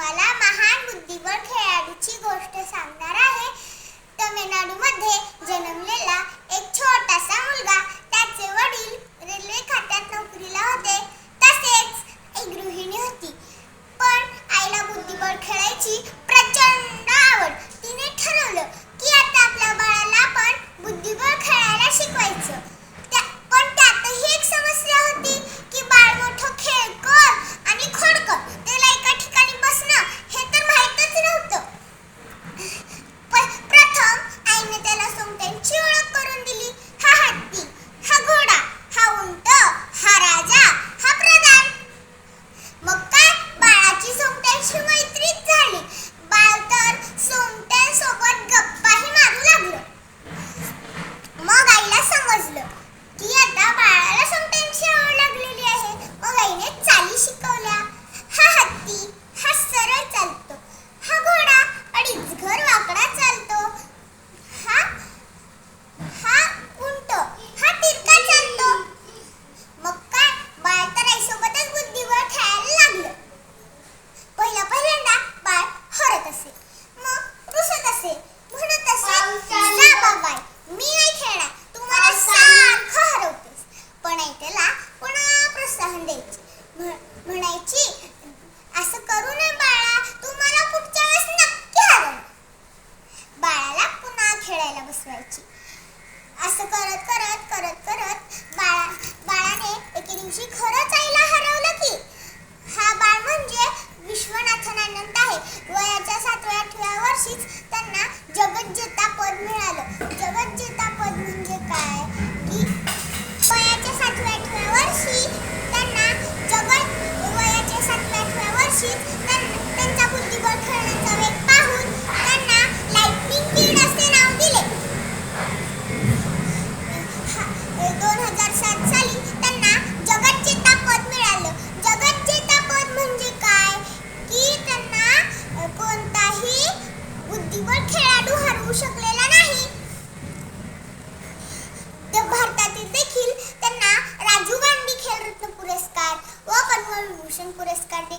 तुम्हाला महान बुद्धिबळ खेळाडूची गोष्ट सांगणार आहे. तमिळनाडूमध्ये जन्मलेला एक छोटासा मुलगा. त्याचे वडील रेल्वे खात्यात नोकरीला होते. तसेच एक गृहिणी होती. पण आईला बुद्धिबळ खेळायची प्रचंड आवड. तिने ठरवलं की आता आपल्या बाळाला पण बुद्धिबळ खेळायला शिकवायचं. Mười! impurezcarle